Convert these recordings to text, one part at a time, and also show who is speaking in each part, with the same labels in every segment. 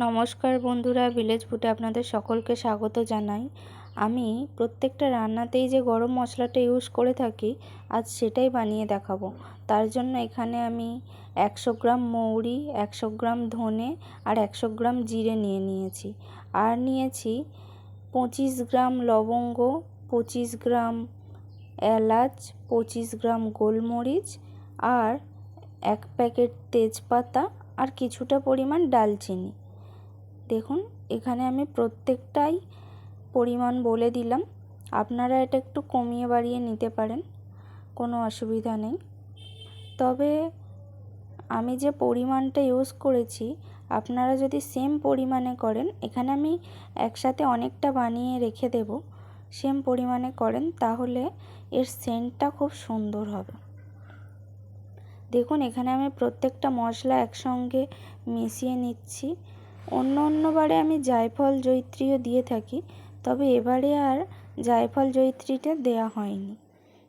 Speaker 1: নমস্কার বন্ধুরা ভিলেজ ফুডে আপনাদের সকলকে স্বাগত জানাই। আমি প্রত্যেকটা রান্নাতেই যে গরম মশলাটা ইউজ করে থাকি, আজ সেটাই বানিয়ে দেখাবো। তার জন্য এখানে আমি একশো গ্রাম মৌরি, একশো গ্রাম ধনে আর একশো গ্রাম জিরে নিয়ে নিয়েছি। আর নিয়েছি পঁচিশ গ্রাম লবঙ্গ, পঁচিশ গ্রাম এলাচ, পঁচিশ গ্রাম গোলমরিচ আর এক প্যাকেট তেজপাতা আর কিছুটা পরিমাণ ডালচিনি। দেখুন, এখানে আমি প্রত্যেকটাই পরিমাণ বলে দিলাম। আপনারা এটা একটু কমিয়ে বাড়িয়ে নিতে পারেন, কোনো অসুবিধা নেই। তবে আমি যে পরিমাণটা ইউজ করেছি, আপনারা যদি সেম পরিমাণে করেন, এখানে আমি একসাথে অনেকটা বানিয়ে রেখে দেব, সেম পরিমাণে করেন, তাহলে এর সেন্টটা খুব সুন্দর হবে। দেখুন, এখানে আমি প্রত্যেকটা মশলা একসঙ্গে মিশিয়ে নিচ্ছি। অন্য অন্যবারে আমি জায়ফল জয়িত্রীও দিয়ে থাকি, তবে এবারে আর জায়ফল জয়িত্রীটা দেয়া হয়নি।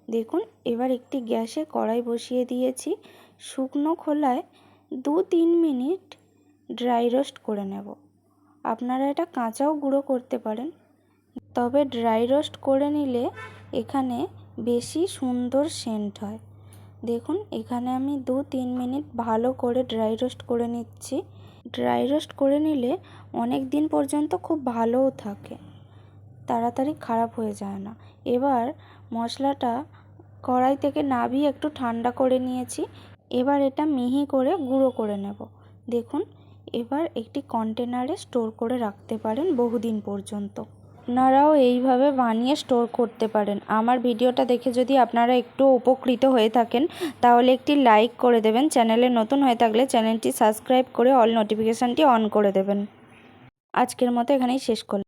Speaker 1: দেখুন, এবার একটি গ্যাসে কড়াই বসিয়ে দিয়েছি, শুকনো খোলায় দু তিন মিনিট ড্রাই রোস্ট করে নেব। আপনারা এটা কাঁচাও গুঁড়ো করতে পারেন। তবে ড্রাই রোস্ট করে নিলে এখানে বেশি সুন্দর সেন্ট হয়। দেখুন, এখানে আমি দু তিন মিনিট ভালো করে ড্রাই রোস্ট করে নিচ্ছি। ড্রাই রোস্ট করে নিলে অনেক দিন পর্যন্ত খুব ভালোও থাকে। তাড়াতাড়ি খারাপ হয়ে যায় না। এবার মশলাটা কড়াই থেকে নাবিয়ে একটু ঠান্ডা করে নিয়েছি। এবার এটা মিহি করে গুঁড়ো করে নেব। দেখুন, এবার একটি কন্টেনারে স্টোর করে রাখতে পারেন বহুদিন পর্যন্ত। আপনারাও এইভাবে বানিয়ে স্টোর করতে পারেন। আমার ভিডিওটা দেখে যদি আপনারা একটু উপকৃত হয়ে থাকেন, তাহলে একটি লাইক করে দেবেন। চ্যানেলে নতুন হয়ে থাকলে চ্যানেলটি সাবস্ক্রাইব করে অল নোটিফিকেশানটি অন করে দেবেন। আজকের মতো এখানেই শেষ করলাম।